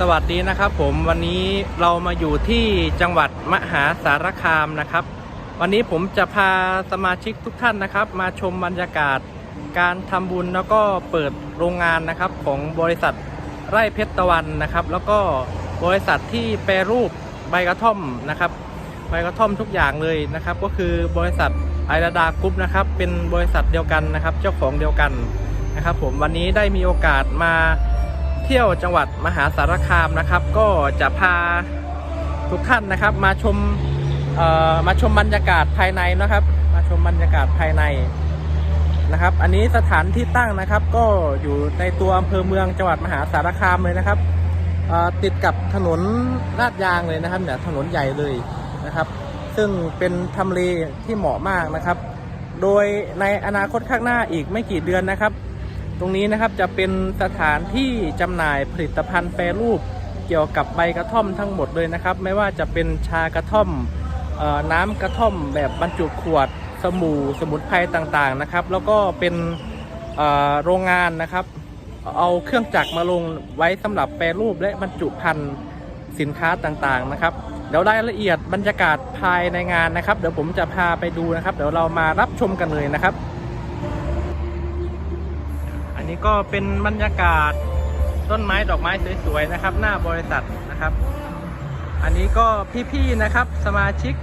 สวัสดีนะครับผมวันนี้เรามาอยู่ที่จังหวัดมหาสารคามนะครับ วันนี้ผมจะพาสมาชิกทุกท่านนะครับ มาชมบรรยากาศการทำบุญแล้วก็เปิดโรงงานนะครับของบริษัทไร่เพชรตะวันนะครับ แล้วก็บริษัทที่แปรรูปใบกระท่อมนะครับใบกระท่อมทุกอย่างเลยนะครับ ก็คือบริษัทไอราดากรุ๊ปนะครับเป็นบริษัทเดียวกันนะครับ เจ้าของเดียวกันนะครับ ผมวันนี้ได้มีโอกาสมา ที่ยวจังหวัดมหาสารคามนะครับ ก็จะพาทุกท่านนะครับ มาชมมาชมบรรยากาศภายในนะครับ มาชมบรรยากาศภายในนะครับ อันนี้สถานที่ตั้งนะครับ ก็อยู่ในตัวอำเภอเมืองจังหวัดมหาสารคามเลยนะครับติดกับถนนลาดยางเลยนะครับเนี่ยถนนใหญ่เลยนะครับ ซึ่งเป็นทำเลที่เหมาะมากนะครับ โดยในอนาคตข้างหน้าอีกไม่กี่เดือนนะครับ ตรงนี้นะครับจะเป็นสถานที่จำหน่ายผลิตภัณฑ์แปรรูปเกี่ยวกับใบกระท่อมทั้งหมดเลยนะครับ ไม่ว่าจะเป็นชากระท่อมออน้ำกระท่อมแบบบรรจุขวดสมูสมุนไพรต่างๆนะครับ แล้วก็เป็นโรงงานนะครับ เอาเครื่องจักรมาลงไว้สำหรับแปรรูปและบรรจุภัณฑ์สินค้าต่างๆนะครับ เดี๋ยวรายละเอียดบรรยากาศภายในงานนะครับ เดี๋ยวผมจะพาไปดูนะครับ เดี๋ยวเรามารับชมกันเลยนะครับ นี้ก็เป็นบรรยากาศต้นไม้ดอกไม้สวยๆนะครับ หน้าบริษัทนะครับ อันนี้ก็พี่ๆนะครับ สมาชิก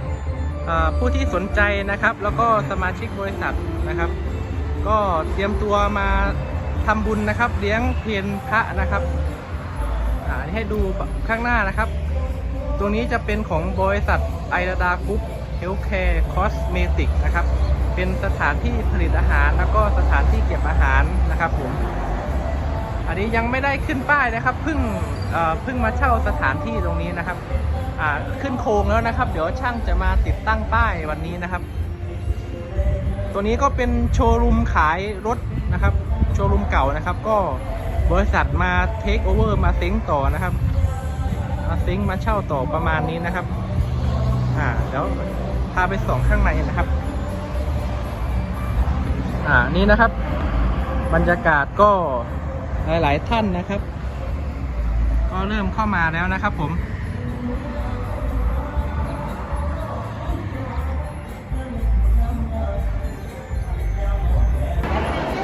ผู้ที่สนใจนะครับ แล้วก็สมาชิกบริษัทนะครับ ก็เตรียมตัวมาทำบุญนะครับ เลี้ยงเพลพระนะครับอ่าให้ดูข้างหน้านะครับตัวนี้จะเป็นของบริษัทไอราดากรุ๊ปเฮลท์แคร์คอสเมติกนะครับ เป็นสถานที่ผลิตอาหารแล้วก็สถานที่เก็บอาหาร นี้ยังไม่ได้ขึ้นป้ายนะครับเพิ่งเพิ่งมาเช่าสถานที่ตรงนี้นะครับขึ้นโครงแล้วนะครับ เดี๋ยวช่างจะมาติดตั้งป้ายวันนี้นะครับ ตัวนี้ก็เป็นโชว์รูมขายรถนะครับ โชว์รูมเก่านะครับ ก็บริษัทมาเทคโอเวอร์มาเซ้งต่อนะครับมาเซ้งมาเช่าต่อประมาณนี้นะครับอ่าเดี๋ยวพาไปส่องข้างในนะครับ อ่านี่นะครับ บรรยากาศก็ หลาย ๆ ท่านนะครับ ก็เริ่มเข้ามาแล้วนะครับผม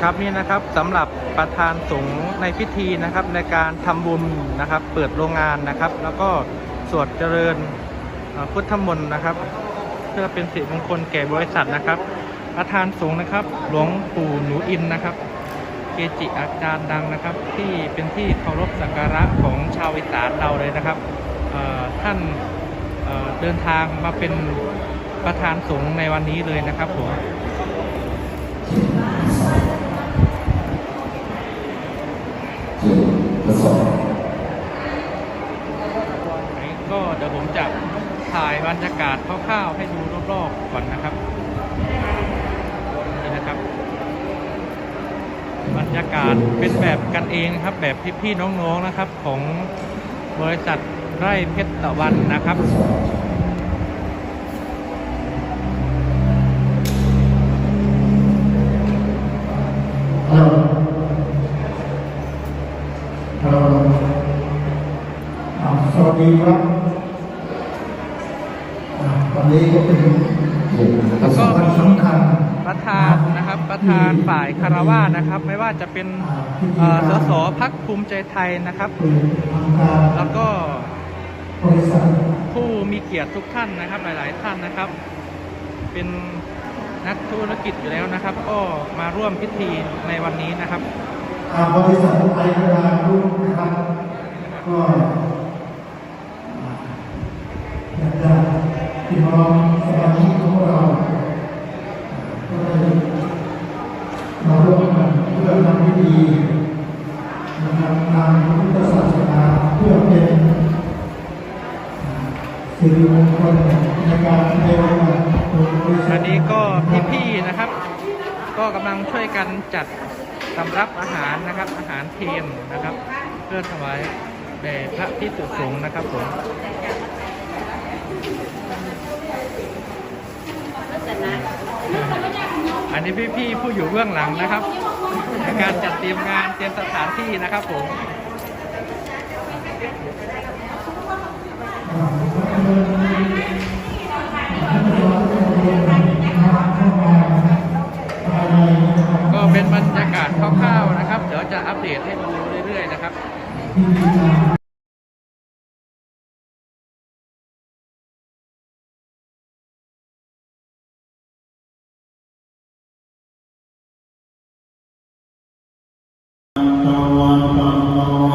ครับนี่นะครับสำหรับประธานสงฆ์ในพิธีนะครับในการทำบุญนะครับ เปิดโรงงานนะครับ แล้วก็สวดเจริญพุทธมนต์นะครับ เพื่อเป็นสิริมงคลแก่บริษัทนะครับ ประธานสงฆ์นะครับ หลวงปู่หนูอินนะครับ เกจิอาจารย์ดังนะครับ ที่เป็นที่เคารพสักการะของชาวอีสานเราเลยนะครับท่านเเดินทางมาเป็นประธานสงฆ์ในวันนี้เลยนะครับผม ก็เดี๋ยวผมจะถ่ายบรรยากาศคร่าวๆให้ดูรอบๆก่อนนะครับนี่นะครับ บรร ยากาศเป็นแบบกันเองครับ แบบพี่ๆน้องๆนะครับ ของบริษัทไร่เพชรตะวันนะครับฮัลโหลฮัลโหลอ่าสวัสดีครับอ่าวันนี้ก็เป็นประสบการณ์สำคัญประธานนะครับ ประธานฝ่ายคารวาสนะครับ ไม่ว่าจะเป็นสสพักภูมิใจไทยนะครับ แล้วก็ผู้มีเกียรติทุกท่านนะครับ หลาย ๆ ท่านนะครับ เป็นนักธุรกิจอยู่แล้วนะครับ ก็มาร่วมพิธีในวันนี้นะครับอ่าบริษัทไอรารุ่นนะครับก็อยากจะพี่น้องสมาชิกของเรา มงคลในการในวันบริษัอันนี้ก็พี่ๆนะครับ ก็กำลังช่วยกันจัดสำรับอาหารนะครับ อาหารเพลนะครับ เพื่อถวายแด่พระพิสุสงฆ์นะครับผมอันนี้พี่ๆผู้อยู่เบื้องหลังนะครับในการจัดเตรียมงานเตรียมสถานที่นะครับผม ก็เป็นบรรยากาศคร่าวๆนะครับ เดี๋ยวจะอัปเดตให้ดูเรื่อยๆนะครับตวันตัง